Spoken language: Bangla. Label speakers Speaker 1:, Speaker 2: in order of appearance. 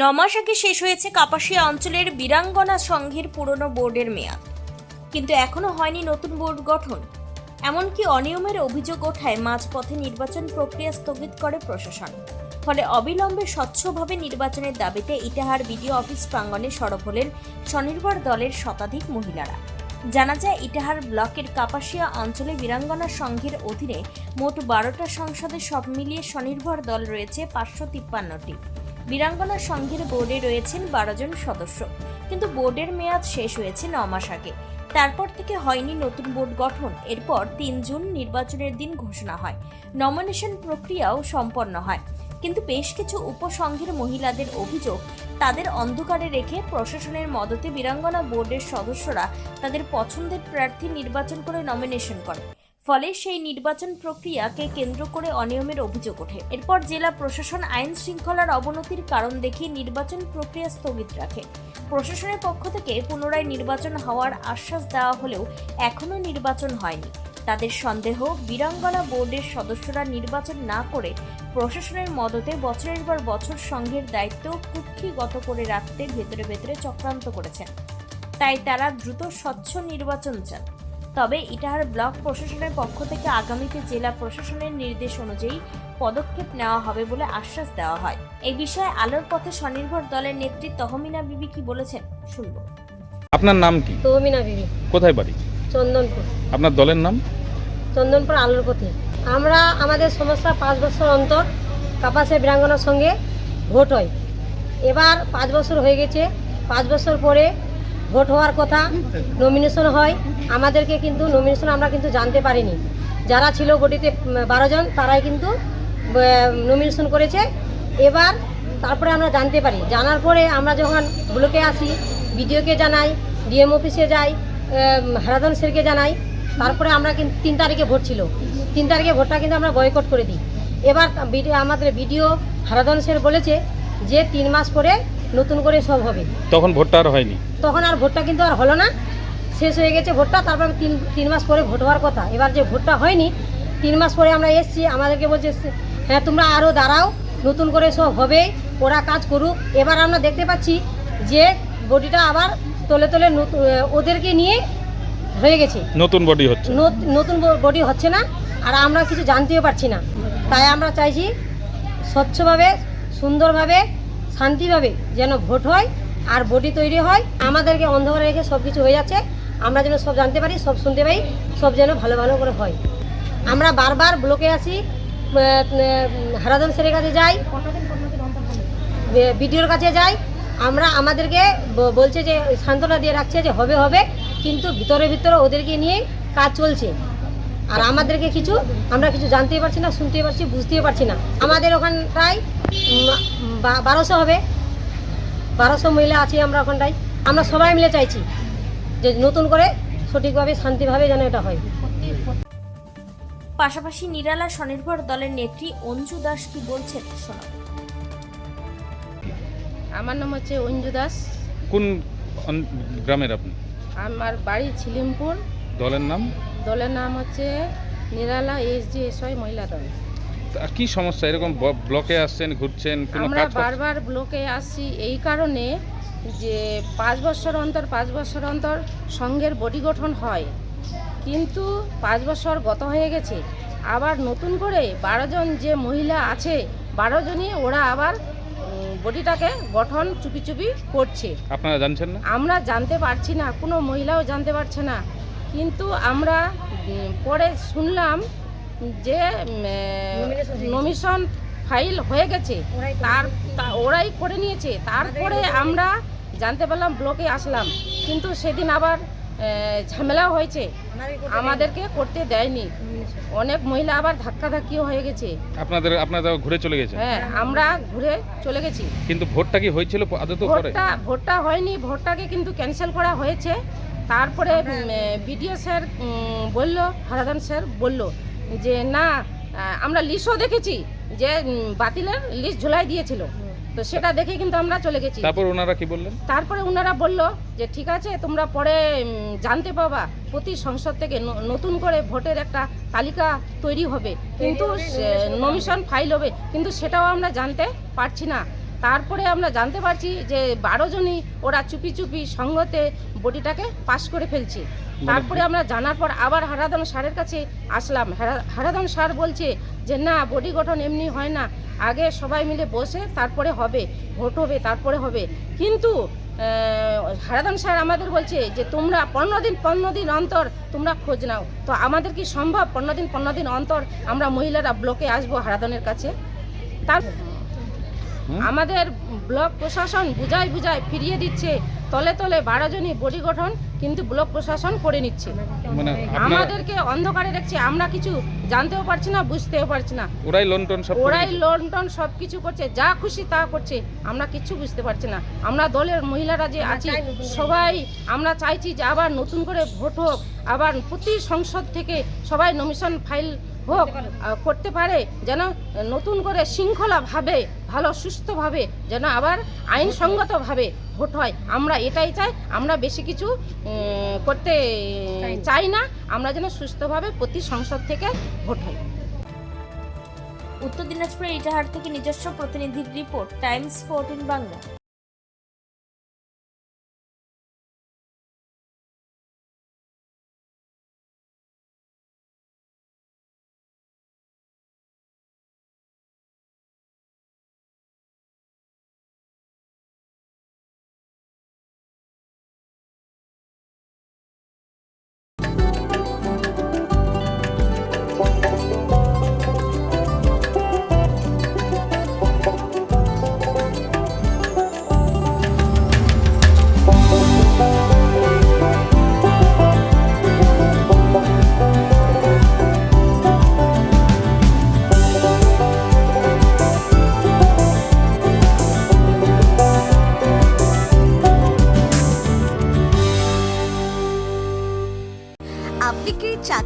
Speaker 1: নমাস আগে শেষ হয়েছে কাপাসিয়া অঞ্চলের বীরাঙ্গনা সংঘের পুরনো বোর্ডের মেয়াদ। কিন্তু এখনও হয়নি নতুন বোর্ড গঠন। এমনকি অনিয়মের অভিযোগ ওঠায় মাঝপথে নির্বাচন প্রক্রিয়া স্থগিত করে প্রশাসন। ফলে অবিলম্বে স্বচ্ছভাবে নির্বাচনের দাবিতে ইটাহার বিডিও অফিস প্রাঙ্গণে সরব হলেন স্বনির্ভর দলের শতাধিক মহিলারা। জানা যায়, ইটাহার ব্লকের কাপাসিয়া অঞ্চলে বীরাঙ্গনা সংঘের অধীনে মোট বারোটা সংসদে সব মিলিয়ে স্বনির্ভর দল রয়েছে পাঁচশো তিপ্পান্নটি। বীরাঙ্গনা সংঘের বোর্ডে রয়েছেন বারো জন সদস্য। কিন্তু বোর্ডের মেয়াদ শেষ হয়েছে ন মাস আগে। তারপর থেকে হয়নি নতুন বোর্ড গঠন। এরপর তিন জুন নির্বাচনের দিন ঘোষণা হয়। নমিনেশন প্রক্রিয়াও সম্পন্ন হয়। কিন্তু বেশ কিছু উপসংঘের মহিলাদের অভিযোগ, তাদের অন্ধকারে রেখে প্রশাসনের মদতে বীরাঙ্গনা বোর্ডের সদস্যরা তাদের পছন্দের প্রার্থী নির্বাচন করে নমিনেশন করে। ফলে সেই নির্বাচন প্রক্রিয়াকে কেন্দ্র করে অনিয়মের অভিযোগ ওঠে। এরপর জেলা প্রশাসন আইন শৃঙ্খলার অবনতির কারণ দেখিয়ে নির্বাচন প্রক্রিয়া স্থগিত রাখে। প্রশাসনের পক্ষ থেকে পুনরায় নির্বাচন হওয়ার আশ্বাস দেওয়া হলেও এখনও নির্বাচন হয়নি। তাদের সন্দেহ, বীরাঙ্গনা বোর্ডের সদস্যরা নির্বাচন না করে প্রশাসনের মদতে বছরের পর বছর সংঘের দায়িত্ব কুক্ষিগত করে রাখতে ভেতরে ভেতরে চক্রান্ত করেছেন। তাই তারা দ্রুত স্বচ্ছ নির্বাচন চান। তবে ইটাহার ব্লক প্রশাসনের পক্ষ থেকে আগামীতে জেলা প্রশাসনের নির্দেশ অনুযায়ী পদক্ষেপ নেওয়া হবে বলে আশ্বাস দেওয়া হয়। এই বিষয়ে আলোর পথে স্বনির্ভর দলের নেত্রী তহমিনা বিবি কি বলেছেন শুনব।
Speaker 2: আপনার নাম কি?
Speaker 3: তহমিনা বিবি।
Speaker 2: কোথায় বাড়ি?
Speaker 3: চন্দনপুর।
Speaker 2: আপনার দলের নাম?
Speaker 3: চন্দনপুর আলোর পথে। আমরা আমাদের সমস্যা পাঁচ বছর অন্তর কাপাসের বীরাঙ্গনার সঙ্গে ভোট হয়। এবার পাঁচ বছর হয়ে গেছে। পাঁচ বছর পরে ভোট হওয়ার কথা নমিনেশন হয়, আমাদেরকে কিন্তু নমিনেশন আমরা কিন্তু জানতে পারিনি। যারা ছিল গটিতে বারো জন, তারাই কিন্তু নমিনেশন করেছে। এবার তারপরে আমরা জানতে পারি। জানার পরে আমরা যখন ব্লকে আসি, বিডিওকে জানাই, ডিএম অফিসে যাই হারাধন স্যারকে জানাই, তারপরে আমরা কিন্তু তিন তারিখে ভোট ছিল। তিন তারিখে ভোটটা কিন্তু আমরা বয়কট করে দিই। এবার আমাদের বিডিও হারাধন স্যার বলেছে যে তিন মাস পরে নতুন করে সব হবে।
Speaker 2: তখন ভোটটা আর হয়নি?
Speaker 3: তখন আর ভোটটা কিন্তু আর হলো না। শেষ হয়ে গেছে ভোটটা তারপর তিন তিন মাস পরে ভোট হওয়ার কথা। এবার যে ভোটটা হয়নি তিন মাস পরে আমরা এসছি আমাদেরকে বলছে হ্যাঁ তোমরা আরও দাঁড়াও নতুন করে সব হবে ওরা কাজ করুক। এবার আমরা দেখতে পাচ্ছি যে বডিটা আবার তলে তলে ওদেরকে নিয়ে হয়ে গেছে।
Speaker 2: নতুন বডি হচ্ছে।
Speaker 3: নত- নতুন বডি হচ্ছে না আর আমরা কিছু জানতেও পারছি না। তাই আমরা চাইছি স্বচ্ছভাবে সুন্দরভাবে শান্তিভাবে যেন ভোট হয় আর বডি তৈরি হয়। আমাদেরকে অন্ধকারে রেখে সব কিছু হয়ে যাচ্ছে। আমরা যেন সব জানতে পারি, সব শুনতে পাই সব যেন ভালো ভালো করে হয়। আমরা বারবার ব্লকে আসি হারাদন স্যারের কাছে যাই বিডিওর কাছে যাই। আমরা আমাদেরকে বলছে যে, সান্ত্বনা দিয়ে রাখছে যে হবে হবে, কিন্তু ভিতরে ভিতরে ওদেরকে নিয়ে কাজ চলছে। আর আমাদেরকে কিছু আমরা কিছু জানতেই পারছি না শুনতেই পারছি বুঝতেই পারছি না। আমাদের ওখানটায় বারোশো হবে। বারোশো মহিলা আছি আমরা ওখানটায়। আমরা সবাই মিলে চাইছি যে নতুন করে সঠিকভাবে শান্তিভাবে যেন এটা হয়।
Speaker 1: পাশাপাশি নিরালা স্বনির্ভর দলের নেত্রী অঞ্জু দাস কি বলছেন?
Speaker 4: আমার নাম হচ্ছে অঞ্জু দাস।
Speaker 2: কোন গ্রামের আপনি?
Speaker 4: আমার বাড়ি ছিলিমপুর।
Speaker 2: দলের নাম?
Speaker 4: দলের নাম হচ্ছে নিরালা এস জি এস মহিলা দল।
Speaker 2: কি সমস্যা? এরকম ব্লকে আসছেন ঘুরছেন
Speaker 4: আমরা বারবার ব্লকে আসছি এই কারণে যে পাঁচ বছর অন্তর পাঁচ বছর অন্তর সংঘের বডি গঠন হয়। কিন্তু পাঁচ বছর গত হয়ে গেছে। আবার নতুন করে বারো জন যে মহিলা আছে বারো জনই ওরা আবার বডিটাকে গঠন চুপি চুপি করছে।
Speaker 2: আপনারা জানছেন না?
Speaker 4: আমরা জানতে পারছি না কোনো মহিলাও জানতে পারছে না। কিন্তু আমরা পরে শুনলাম যে নমিশন ফাইল হয়ে গেছে। তার ওরাই করে নিয়েছে। তারপরে আমরা জানতে পারলাম ব্লকে আসলাম। কিন্তু সেদিন আবার ঝামেলা হয়েছে। আমাদেরকে করতে দেয়নি। অনেক মহিলা আবার ধাক্কাধাক্কিও হয়ে গেছে।
Speaker 2: আপনাদের আপনারা ঘুরে চলে গেছে
Speaker 4: হ্যাঁ আমরা ঘুরে চলে গেছি।
Speaker 2: কিন্তু ভোটটা কি হয়েছিল
Speaker 4: ভোটটা ভোটটা হয়নি। ভোটটাকে কিন্তু ক্যান্সেল করা হয়েছে। তারপরে বিডিও স্যার বলল হারাদান স্যার বলল যে না আমরা লিস্টও দেখেছি যে বাতিলের লিস্ট ঝুলাই দিয়েছিল। তো সেটা দেখে কিন্তু আমরা চলে গেছি।
Speaker 2: তারপর ওনারা কি বললেন?
Speaker 4: তারপরে ওনারা বলল যে ঠিক আছে তোমরা পরে জানতে পাবা। প্রতি সংসদ থেকে নতুন করে ভোটের একটা তালিকা তৈরি হবে। কিন্তু নমিশন ফাইল হবে। কিন্তু সেটাও আমরা জানতে পারছি না। তারপরে আমরা জানতে পারছি যে বারো জনই ওরা চুপি চুপি সঙ্গতে বডিটাকে পাস করে ফেলছে। তারপরে আমরা জানার পর আবার হারাধন স্যারের কাছে আসলাম। হারা- হারাধন স্যার বলছে যে না বডি গঠন এমনি হয় না। আগে সবাই মিলে বসে তারপরে হবে। ভোট হবে তারপরে হবে। কিন্তু হারাধন স্যার আমাদের বলছে যে তোমরা পনেরো দিন পনেরো দিন অন্তর তোমরা খোঁজ নাও। তো আমাদের কি সম্ভব? পনেরো দিন পনেরো দিন অন্তর আমরা মহিলারা ব্লকে আসব হারাধনের কাছে? তার? আমাদের ব্লক প্রশাসন বুঝাই বুঝাই ফিরিয়ে দিচ্ছে তলে তলে বারো জনই বডি গঠন কিন্তু ব্লক প্রশাসন করে নিচ্ছে।
Speaker 2: মানে
Speaker 4: আমাদেরকে অন্ধকারে রাখছে আমরা কিছু জানতেও পারছি না বুঝতেও পারছি না।
Speaker 2: ওরাই লন্ডন সব
Speaker 4: ওরাই
Speaker 2: দিচ্ছে?
Speaker 4: লোন টোন সব কিছু করছে যা খুশি তা করছে আমরা কিচ্ছু বুঝতে পারছি না। আমরা দলের মহিলারা যে আছি সবাই আমরা চাইছি যে আবার নতুন করে ভোট হোক আবার প্রতি সংসদ থেকে সবাই নমিশন ফাইল হোক করতে পারে যেন নতুন করে শৃঙ্খলাভাবে ভালো সুস্থভাবে যেন আবার আইনসঙ্গতভাবে ভোট হয়। আমরা এটাই চাই আমরা বেশি কিছু করতে চাই না আমরা যেন সুস্থভাবে প্রতি সংসদ থেকে ভোট হয়।
Speaker 1: উত্তর দিনাজপুরের ইটাহার থেকে নিজস্ব প্রতিনিধির রিপোর্ট টাইমস ফোরটিন বাংলা।